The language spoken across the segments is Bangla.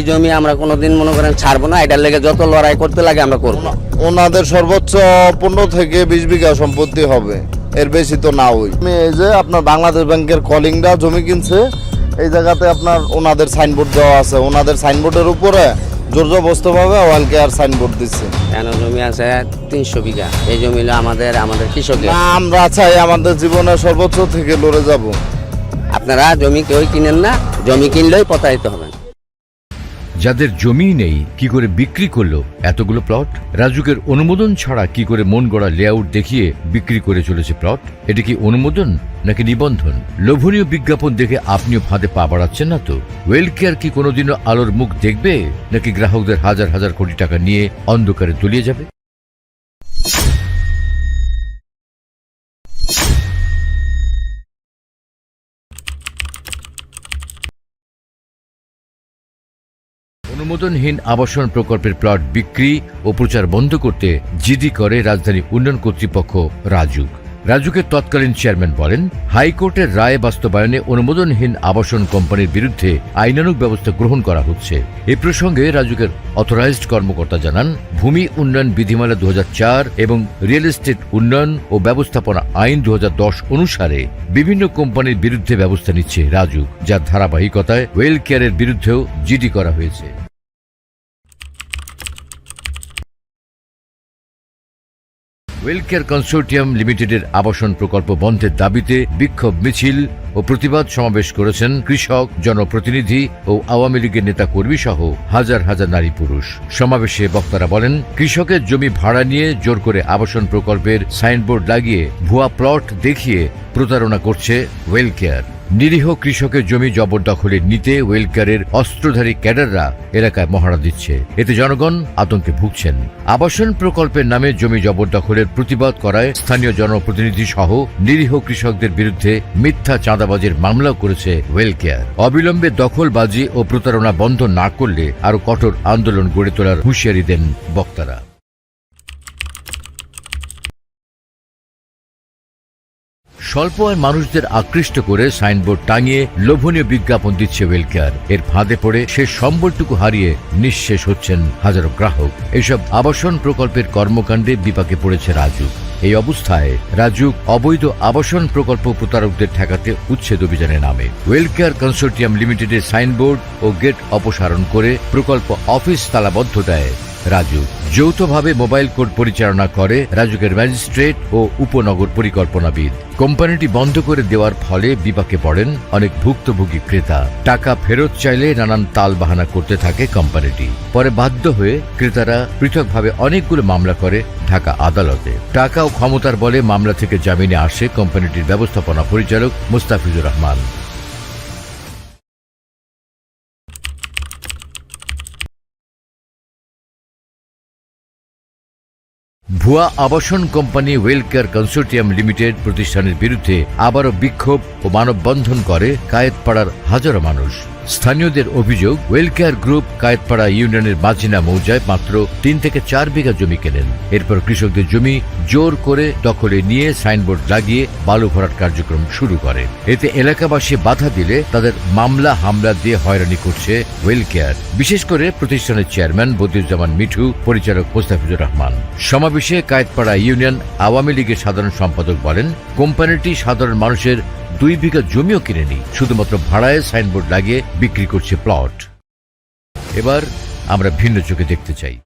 এই জমি আমরা কোনোদিন মনে করেন ছাড়বো না এটার লেগে যত লড়াই করতে লাগে আমরা করব। ওনাদের সর্বোচ্চ পনেরো থেকে বিশ বিঘা সম্পত্তি হবে এর বেশি তো না ওই আমি এই যে আপনার বাংলাদেশ ব্যাংকের কলিংটা জমি কিনছে এই জায়গাতে আপনার ওনাদের সাইনবোর্ড দেওয়া আছে। ওনাদের সাইনবোর্ডের উপরে জোরজবস্তভাবে ওয়াল কেয়ার সাইনবোর্ড দিচ্ছে। কেন জমি আছে তিনশো বিঘা? এই জমি আমাদের আমাদের কৃষকের না আমরা চাই আমাদের জীবনের সর্বোচ্চ থেকে লড়ে যাব। আপনারা জমি কেউই কিনেন না জমি কিনলেই প্রতারিত হবেন। যাদের জমি নেই, কি করে বিক্রি করল এতগুলো প্লট রাজুকের অনুমোদন ছাড়া কি করে মন গড়া লেআউট দেখিয়ে বিক্রি করে চলেছে প্লট এটা কি অনুমোদন নাকি নিবন্ধন? লোভনীয় বিজ্ঞাপন দেখে আপনিও ফাঁদে পা বাড়াচ্ছেন না তো? ওয়েল কেয়ার কি কোনোদিনও আলোর মুখ দেখবে নাকি গ্রাহকদের হাজার হাজার কোটি টাকা নিয়ে অন্ধকারে তলিয়ে যাবে? অনুমোদনহীন আবাসন প্রকল্পের প্লট বিক্রি ও প্রচার বন্ধ করতে জিডি করে রাজধানী উন্নয়ন কর্তৃপক্ষ রাজুক। রাজুকের তৎকালীন চেয়ারম্যান বলেন, হাইকোর্টের রায় বাস্তবায়নে অনুমোদনহীন আবাসন কোম্পানির বিরুদ্ধে আইনানুগ ব্যবস্থা গ্রহণ করা হচ্ছে। এ প্রসঙ্গে রাজুকের অথরাইজড কর্মকর্তা জানান, ভূমি উন্নয়ন বিধিমালা দু হাজার চার এবং রিয়েল এস্টেট উন্নয়ন ও ব্যবস্থাপনা আইন দু হাজার দশ অনুসারে বিভিন্ন কোম্পানির বিরুদ্ধে ব্যবস্থা নিচ্ছে রাজুক, যার ধারাবাহিকতায় ওয়েল কেয়ারের বিরুদ্ধেও জিডি করা হয়েছে। ওয়েলকেয়ার কনসোর্টিয়াম লিমিটেডের আবাসন প্রকল্প বন্ধের দাবিতে বিক্ষোভ মিছিল ও প্রতিবাদ সমাবেশ করেছেন কৃষক, জনপ্রতিনিধি ও আওয়ামী লীগের নেতা কর্মী সহ হাজার হাজার নারী পুরুষ। সমাবেশে বক্তারা বলেন, কৃষকের জমি ভাড়া নিয়ে জোর করে আবাসন প্রকল্পের সাইনবোর্ড লাগিয়ে ভুয়া প্লট দেখিয়ে প্রতারণা করছে ওয়েলকেয়ার। নিরীহ কৃষকের জমি জবরদখলে নিতে ওয়েলকেয়ারের অস্ত্রধারী ক্যাডাররা এলাকায় মহড়া দিচ্ছে। এতে জনগণ আতঙ্কে ভুগছেন। আবাসন প্রকল্পের নামে জমি জবরদখলের প্রতিবাদ করায় স্থানীয় জনপ্রতিনিধি সহ নিরীহ কৃষকদের বিরুদ্ধে মিথ্যা চাঁদাবাজির মামলাও করেছে ওয়েলকেয়ার অবিলম্বে দখলবাজি ও প্রতারণা বন্ধ না করলে আরও কঠোর আন্দোলন গড়ে তোলার হুঁশিয়ারি দেন বক্তারা। স্বল্প আয়ের মানুষদের আকৃষ্ট করে সাইনবোর্ড টাঙিয়ে লোভনীয় বিজ্ঞাপন দিচ্ছে ওয়েলকেয়ার এর ফাঁদে পড়ে সে সম্বলটুকু হারিয়ে নিঃশেষ হচ্ছেন হাজারো গ্রাহক। এসব আবাসন প্রকল্পের কর্মকাণ্ডে বিপাকে পড়েছে রাজু। এই অবস্থায় রাজুক অবৈধ আবাসন প্রকল্প প্রতারকদের ঠেকাতে উচ্ছেদ অভিযানে নামে। ওয়েলকেয়ার কনসোর্টিয়াম লিমিটেডের সাইনবোর্ড ও গেট অপসারণ করে প্রকল্প অফিস তালাবদ্ধ দেয় রাজু। যৌথভাবে মোবাইল কোড পরিচালনা করে রাজুকের ম্যাজিস্ট্রেট ও উপনগর পরিকল্পনাবিদ। কোম্পানিটি বন্ধ করে দেওয়ার ফলে বিপাকে পড়েন অনেক ভুক্তভোগী ক্রেতা। টাকা ফেরত চাইলে নানান তাল বাহানা করতে থাকে কোম্পানিটি। পরে বাধ্য হয়ে ক্রেতারা পৃথকভাবে অনেকগুলো মামলা করে ঢাকা আদালতে। টাকা ও ক্ষমতার বলে মামলা থেকে জামিনে আসে কোম্পানিটির ব্যবস্থাপনা পরিচালক মুস্তাফিজুর রহমান। ভুয়া আবাসন কোম্পানি ওয়েলকেয়ার কনসোর্টিয়াম লিমিটেড প্রতিষ্ঠানের বিরুদ্ধে আবারও বিক্ষোভ ও মানববন্ধন করে কায়েতপাড়ার হাজারো মানুষ। স্থানীয়দের অভিযোগ ওয়েলকেয়ার গ্রুপ কায়েতপাড়া ইউনিয়নের মাঝিনা মৌজায় মাত্র তিন থেকে চার বিঘা জমি কেনেন। এরপর কৃষকদের জমি জোর করে দখলে নিয়ে সাইনবোর্ড লাগিয়ে বালু ভরাট কার্যক্রম শুরু করে। এতে এলাকাবাসী বাধা দিলে তাদের মামলা হামলা দিয়ে হয়রানি করছে ওয়েলকেয়ার বিশেষ করে প্রতিষ্ঠানের চেয়ারম্যান বদিউজ্জামান মিঠু, পরিচালক মোস্তাফিজুর রহমান। সমাবেশে কায়েতপাড়া ইউনিয়ন আওয়ামী লীগের সাধারণ সম্পাদক বলেন, কোম্পানিটি সাধারণ মানুষের দুই বিঘা জমিও কিনেনি, শুধুমাত্র ভাড়ায় সাইনবোর্ড লাগিয়ে বিক্রি করছে প্লট। এবার আমরা ভিন্ন চোখে দেখতে চাই।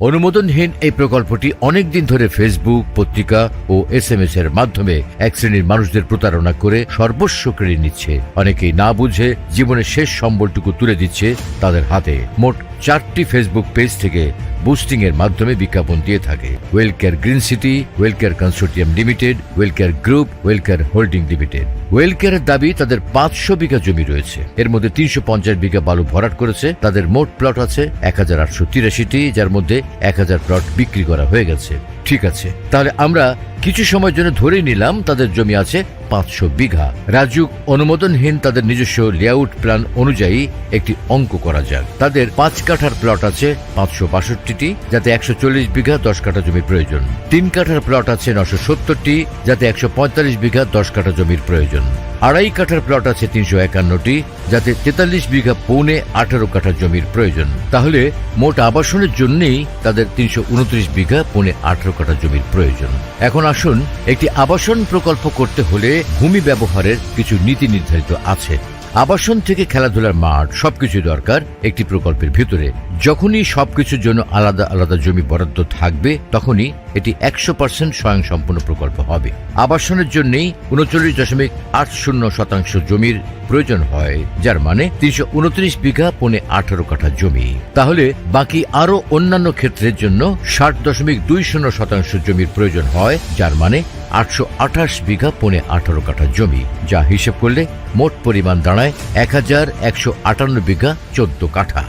অনুমোদনহীন এই প্রকল্পটি অনেকদিন ধরে ফেসবুক পত্রিকা ও এস এম এস এর মাধ্যমে এক শ্রেণির মানুষদের প্রতারণা করে সর্বস্ব কেড়ে নিচ্ছে। অনেকেই না বুঝে জীবনের শেষ সম্বলটুকু তুলে দিচ্ছে তাদের হাতে। মোট চারটি ফেসবুক পেজ থেকে বুস্টিং এর মাধ্যমে বিজ্ঞাপন দিয়ে থাকে। Wellcare green city Wellcare consortium limited Wellcare group Wellcare holding limited ওয়েলকেয়ারের দাবি, তাদের পাঁচশো বিঘা জমি রয়েছে। এর মধ্যে তিনশো পঞ্চাশ বিঘা বালু ভরাট করেছে। তাদের মোট প্লট আছে এক হাজার আটশো তিরাশিটি, যার মধ্যে এক হাজার প্লট বিক্রি করা হয়ে গেছে। ঠিক আছে। তাহলে আমরা কিছু সময়ের জন্য ধরেই নিলাম তাদের জমি আছে পাঁচশো বিঘা। রাজুক অনুমোদনহীন তাদের নিজস্ব লেআউট প্ল্যান অনুযায়ী একটি অঙ্ক করা যাক। তাদের পাঁচ কাঠার প্লট আছে পাঁচশো বাষট্টিটি, যাতে একশো চল্লিশ বিঘা দশ কাঠা জমির প্রয়োজন। তিন কাঠার প্লট আছে নশো সত্তরটি, যাতে একশো পঁয়তাল্লিশ বিঘা দশ কাঠা জমির প্রয়োজন। আড়াই কাঠার প্লট আছে তিনশো একান্নটি, যাতে তেতাল্লিশ বিঘা পৌনে আঠারো কাঠা জমির প্রয়োজন। তাহলে মোট আবাসনের জন্যই তাদের তিনশো উনত্রিশ বিঘা পৌনে আঠারো কাঠা জমির প্রয়োজন। এখন আসুন, একটি আবাসন প্রকল্প করতে হলে ভূমি ব্যবহারের কিছু নীতি নির্ধারিত আছে। আবাসন থেকে খেলাধুলার মাঠ সবকিছু দরকার একটি প্রকল্পের ভিতরে। যখনই সবকিছুর জন্য আলাদা আলাদা জমি বরাদ্দ থাকবে, তখনই এটি একশো পার্সেন্ট স্বয়ংসম্পূর্ণ প্রকল্প হবে। আবাসনের জন্যই উনচল্লিশ দশমিক আট শূন্য শতাংশ জমির প্রয়োজন হয়, যার মানে তিনশো উনত্রিশ বিঘা পৌনে আঠারো কাঠা জমি। তাহলে বাকি আরও অন্যান্য ক্ষেত্রের জন্য ষাট দশমিক দুই শূন্য শতাংশ জমির প্রয়োজন হয়, যার মানে আটশো আঠাশ বিঘা পনে আঠারো কাঠা জমি যা হিসেব করলে মোট পরিমাণ দাঁড়ায় এক হাজার একশো আটান্ন বিঘা চোদ্দ কাঠা।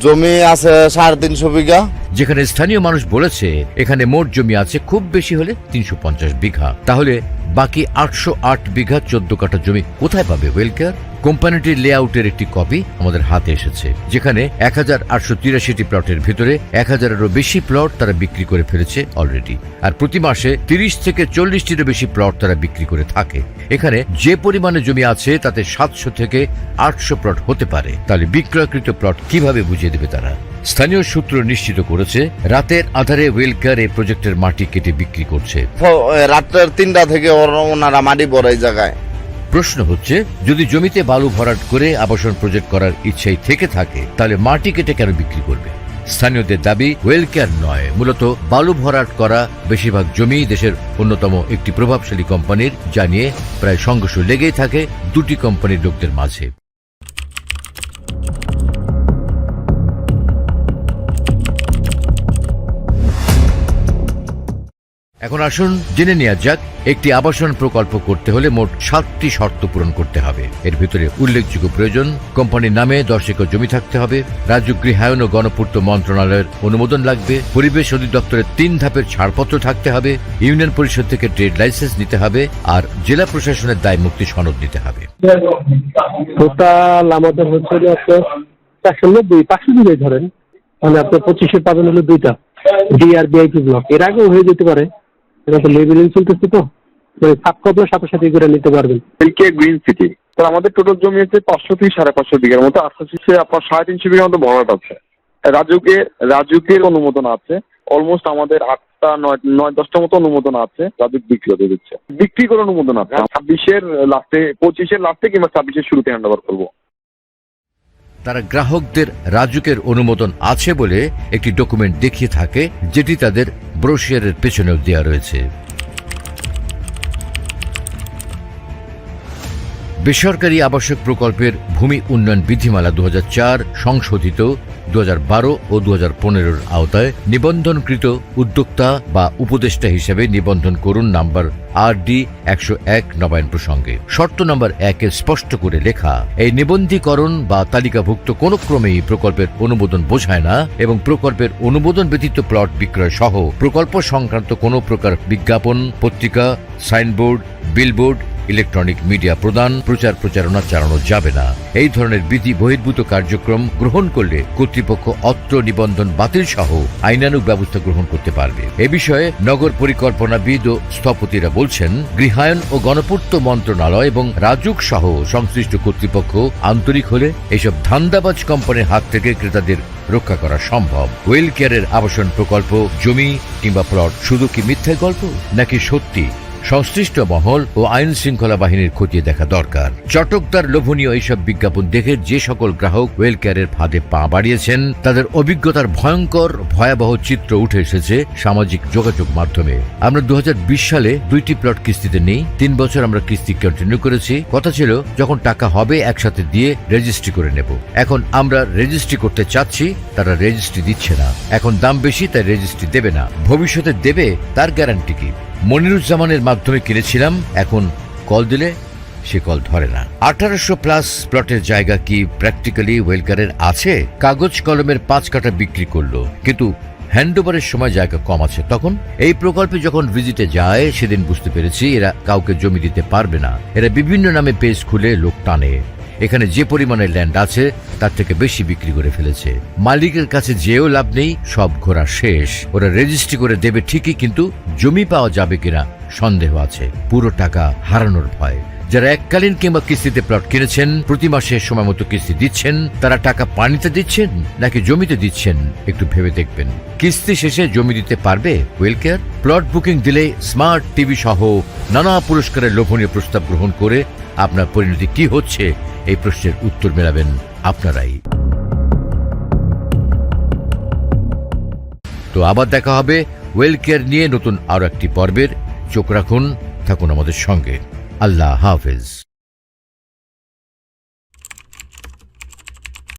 জমি আছে সাড়ে তিনশো বিঘা। যেখানে স্থানীয় মানুষ বলেছে এখানে মোট জমি আছে খুব বেশি হলে তিনশো পঞ্চাশ বিঘা। তাহলে বাকি আটশো আট বিঘা চোদ্দ কাঠা জমি কোথায় পাবে ওয়েলকেয়ার কোম্পানিটির লেআউটের একটি কপি আমাদের হাতে এসেছে, যেখানে এক হাজার আটশো তিরাশিটি প্লটের ভিতরে এক হাজারেরও বেশি প্লট তারা বিক্রি করে ফেলেছে অলরেডি আর প্রতি মাসে তিরিশ থেকে চল্লিশটিরও বেশি প্লট তারা বিক্রি করে থাকে। এখানে যে পরিমাণে জমি আছে, তাতে সাতশো থেকে আটশো প্লট হতে পারে। তাহলে বিক্রয়কৃত প্লট কীভাবে বুঝিয়ে দেবে তারা? স্থানীয় সূত্র নিশ্চিত করেছে, রাতের আধারে ওয়েলকেয়ার এই প্রজেক্টের মাটি কেটে বিক্রি করছে। রাত্রের তিনটা থেকে ওনারা মাটি এই জায়গায়। প্রশ্ন হচ্ছে, যদি জমিতে বালু ভরাট করে আবাসন প্রজেক্ট করার ইচ্ছাই থেকে থাকে, তাহলে মাটি কেটে কেন বিক্রি করবে? স্থানীয়দের দাবি ওয়েলকেয়ার নয়। মূলত বালু ভরাট করা বেশিরভাগ জমি দেশের অন্যতম একটি প্রভাবশালী কোম্পানির, যা নিয়ে প্রায় সংঘর্ষ লেগেই থাকে দুটি কোম্পানির লোকদের মাঝে। এখন আসুন জেনে নেওয়া যাক, একটি আবাসন প্রকল্প করতে হলে মোট সাতটি শর্ত পূরণ করতে হবে। এর ভিতরে উল্লেখযোগ্য প্রয়োজন, কোম্পানির নামে দশ একর জমি থাকতে হবে, রাজ্য গৃহায়ন ও গণপূর্ত মন্ত্রণালয়ের অনুমোদন লাগবে, পরিবেশ অধিদপ্তরের তিন ধাপের ছাড়পত্র থাকতে হবে, ইউনিয়ন পরিষদ থেকে ট্রেড লাইসেন্স নিতে হবে, আর জেলা প্রশাসনের দায় মুক্তি সনদ নিতে হবে। টোটাল আমাদের হচ্ছে ধরেন। মানে আপনার পঁচিশে পাবেন হলো দুইটা ডি আর বিআইপি ব্লক এর আগেও হয়ে যেতে পারে। এটা তো লেবেলিং চলতেছে তো। সাত সাথে সাথে করে নিতে পারবেন। এলকে গ্রিন সিটি তো আমাদের টোটাল জমি আছে পাঁচশো থেকে সাড়ে পাঁচশো বিঘার মতো আশপাশে আপনার সাড়ে তিনশো বিঘার মতো ভরাট আছে। রাজুকের রাজুকের অনুমোদন আছে। অলমোস্ট আমাদের আটটা নয় নয় দশটা মতো অনুমোদন আছে রাজুক বিক্রি হতে দিচ্ছে। বিক্রি করে অনুমোদন আছে। ছাব্বিশের লাস্টে পঁচিশের লাস্টে কিংবা ছাব্বিশের শুরুতে হ্যান্ড ওভার করব। তারা গ্রাহকদের রাজুকের অনুমোদন আছে বলে একটি ডকুমেন্ট দেখিয়ে থাকে যেটি তাদের ব্রোশিয়ারের পেছনেও দেওয়া রয়েছে। বেসরকারি আবাসিক প্রকল্পের ভূমি উন্নয়ন বিধিমালা দু হাজার চার সংশোধিত দু হাজার বারো ও দু পনেরোর আওতায় নিবন্ধনকৃত উদ্যোক্তা বা উপদেষ্টা হিসেবে নিবন্ধন করুন নাম্বার আর ডি একশো এক নবায়ন প্রসঙ্গে। শর্ত নম্বর একে স্পষ্ট করে লেখা, এই নিবন্ধীকরণ বা তালিকাভুক্ত কোনো ক্রমেই প্রকল্পের অনুমোদন বোঝায় না এবং প্রকল্পের অনুমোদন ব্যতীত প্লট বিক্রয় সহ প্রকল্প সংক্রান্ত কোনো প্রকার বিজ্ঞাপন, পত্রিকা, সাইনবোর্ড, বিলবোর্ড, ইলেকট্রনিক মিডিয়া প্রদান, প্রচার প্রচারণা চালানো যাবে না। এই ধরনের বিধি বহির্ভূত কার্যক্রম গ্রহণ করলে কর্তৃপক্ষ অত্র নিবন্ধন বাতিল সহ আইনানুগ ব্যবস্থা গ্রহণ করতে পারবে। এ বিষয়ে নগর পরিকল্পনাবিদ ও স্থপতিরা বলছেন, গৃহায়ন ও গণপূর্ত মন্ত্রণালয় এবং রাজুক সহ সংশ্লিষ্ট কর্তৃপক্ষ আন্তরিক হলে এসব ধান্দাবাজ কোম্পানির হাত থেকে ক্রেতাদের রক্ষা করা সম্ভব। ওয়েল কেয়ারের আবাসন প্রকল্প, জমি কিংবা প্লট শুধু কি মিথ্যে গল্প নাকি সত্যি? সংশ্লিষ্ট মহল ও আইন শৃঙ্খলা বাহিনীর খতিয়ে দেখা দরকার। চটকদার লোভনীয় এইসব বিজ্ঞাপন দেখে যে সকল গ্রাহক ওয়েল কেয়ারের ফাঁদে পা বাড়িয়েছেন, তাদের অভিজ্ঞতার ভয়ঙ্কর, ভয়াবহ চিত্র উঠে এসেছে সামাজিক যোগাযোগ মাধ্যমে। আমরা দু হাজার বিশ সালে দুইটি প্লট কিস্তিতে নেই, তিন বছর আমরা কিস্তি কন্টিনিউ করেছি। কথা ছিল, যখন টাকা হবে একসাথে দিয়ে রেজিস্ট্রি করে নেব। এখন আমরা রেজিস্ট্রি করতে চাচ্ছি, তারা রেজিস্ট্রি দিচ্ছে না। এখন দাম বেশি, তাই রেজিস্ট্রি দেবে না। ভবিষ্যতে দেবে, তার গ্যারান্টি কি? মনিরুজ্জামানের মাধ্যমে কিনেছিলাম, এখন কল দিলে সে কল ধরে না। আঠারোশো প্লাস প্লটের জায়গা কি প্র্যাকটিক্যালি ওয়েলকারের আছে? কাগজ কলমের পাঁচ কাটা বিক্রি করল, কিন্তু হ্যান্ডওভারের সময় জায়গা কম আছে। তখন এই প্রকল্পে যখন ভিজিটে যায়, সেদিন বুঝতে পেরেছি এরা কাউকে জমি দিতে পারবে না। এরা বিভিন্ন নামে পেজ খুলে লোক টানে। এখানে যে পরিমাণে ল্যান্ড আছে, তার থেকে বেশি বিক্রি করে ফেলেছে। মালিকের কাছে যেও লাভ নেই, সব ঘোরা শেষ। ওরা রেজিস্ট্রি করে দেবে ঠিকই, কিন্তু জমি পাওয়া যাবে কিনা সন্দেহ আছে। পুরো টাকা হারানোর ভয়। যারা এককালীন কিংবা কিস্তিতে প্লট কিনেছেন, প্রতি মাসে সময় মতো কিস্তি দিচ্ছেন, তারা টাকা পানিতে দিচ্ছেন নাকি জমিতে দিচ্ছেন, একটু ভেবে দেখবেন। কিস্তি শেষে জমি দিতে পারবে ওয়েলকেয়ার প্লট বুকিং দিলে স্মার্ট টিভি সহ নানা পুরস্কারের লোভনীয় প্রস্তাব গ্রহণ করে আপনার পরিণতি কি হচ্ছে, এই প্রশ্নের উত্তর মেলাবেন আপনারাই। তো আবার দেখা হবে ওয়েলকেয়ার নিয়ে নতুন আরও একটি পর্বের। চোখ রাখুন, থাকুন আমাদের সঙ্গে। আল্লাহ হাফেজ।